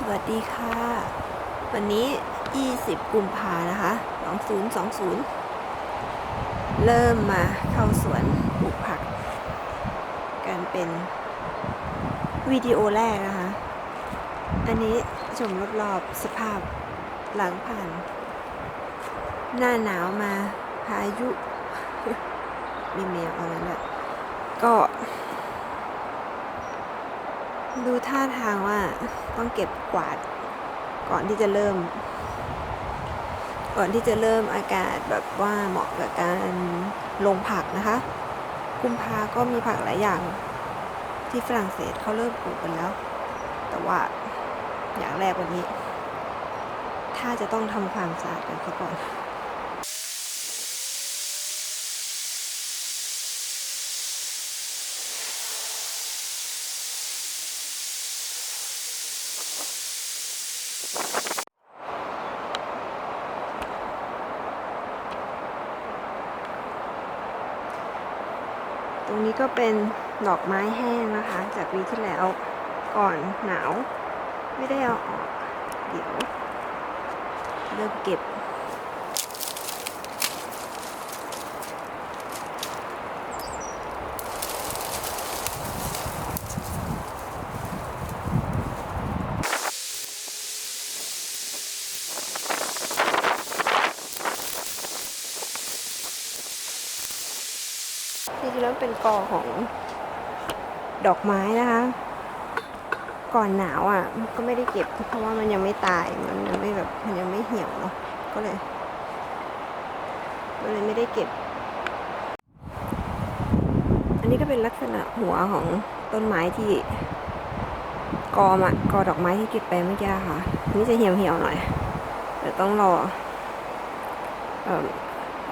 สวัสดีค่ะ วันนี้ 20 กุมภานะคะ 2020 เริ่มมาเข้าสวนปลูกผัก กันเป็นวิดีโอแรกนะคะ อันนี้ชมรอบๆสภาพหลังผ่าน หน้าหนาวมาพายุ มีแมวเอางั้แหละก็ ดูท่าทางว่าต้องเก็บกวาดก่อนที่จะเริ่ม ก่อนที่จะเริ่มอากาศแบบว่าเหมาะกับการลงผักนะคะ กุมภาก็มีผักหลายอย่าง ที่ฝรั่งเศสเขาเริ่มปลูกกันแล้ว แต่ว่าอย่างแรกวันนี้ ถ้าจะต้องทำความสะอาดกันซะก่อน ตรงนี้ก็เป็นดอกไม้แห้งนะคะ จากปีที่แล้วก่อนหนาว ไม่ได้เอาออก เดี๋ยวเริ่มเก็บ จริงๆแล้วเป็นกอของดอกไม้นะคะ ก่อนหนาวอะก็ไม่ได้เก็บ เพราะว่ามันยังไม่ตายมันยังไม่แบบมันยังไม่เหี่ยวเนาะก็เลยก็เลยไม่ได้เก็บ อันนี้ก็เป็นลักษณะหัวของต้นไม้ที่กอมะกอดอกไม้ที่เก็บไปเมื่อกี้ค่ะ นี่จะเหี่ยวเหี่ยวๆหน่อยเดี๋ยวต้องรอออ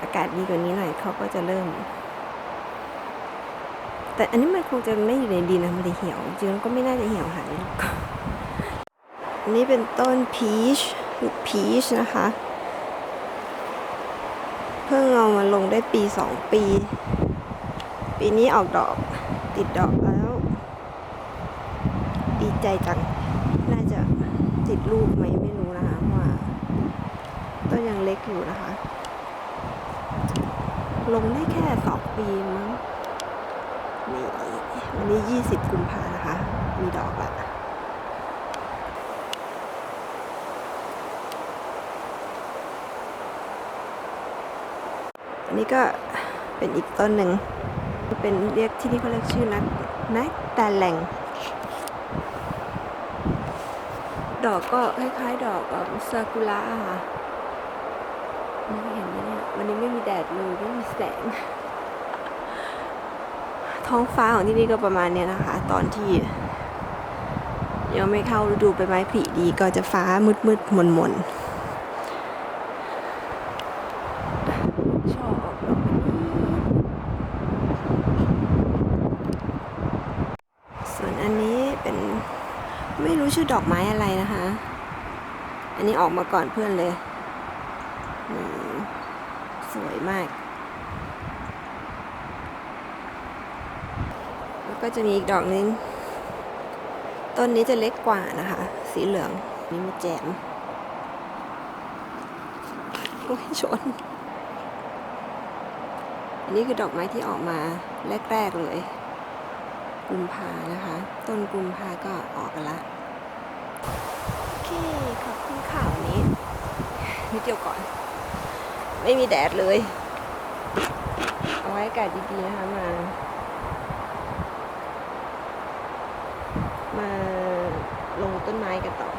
อากาศดีกว่านี้หน่อยเขาก็จะเริ่ม แต่อันนี้มันคงจะไม่อยู่ในดินนะมันจะเหี่ยว จริงๆก็ไม่น่าจะเหี่ยวขนาดนี้หรอกอันนี้เป็นต้นพีชพีชนะคะ เพิ่งเอามาลงได้ปีสองปี ปีนี้ออกดอกติดดอกแล้ว ดีใจจัง น่าจะติดลูกไหมไม่รู้นะคะเพราะว่าต้นยังเล็กอยู่นะคะ ลงได้แค่สองปีมั้ง นี่วันนี้ 20 กุมภานะคะ มีดอกละอันนี้ก็เป็นอีกต้นหนึ่ง เป็นเรียกที่นี่เขาเรียกชื่อนักนักแต่แหล่ง ดอกก็คล้ายๆ ดอกซากุระค่ะนี่เห็นไหมเนี่ย วันนี้ไม่มีแดดเลย ไม่มีแสง ท้องฟ้าของที่นี่ก็ประมาณเนี้ยนะคะ ตอนที่ยังไม่เข้าฤดูใบไม้ผลิดีก็จะฟ้ามืดมืดมนมนชอบส่วนอันนี้เป็นไม่รู้ชื่อดอกไม้อะไรนะคะ อันนี้ออกมาก่อนเพื่อนเลย สวยมาก แล้ว ก็จะมีอีกดอกนึง ต้นนี้จะเล็กกว่านะคะ สีเหลืองนี่มีแจมโอ้ยชน อันนี้คือดอกไม้ที่ออกมาแรก ๆ เลย กุมภานะคะ ต้นกุมภาก็ออกกันละ โอเค ขอบคุณข่าวนี้นิดเดียวก่อน ไม่มีแดดเลย เอาไว้อากาศดี ๆ นะคะมา มาลงต้นไม้กันต่อ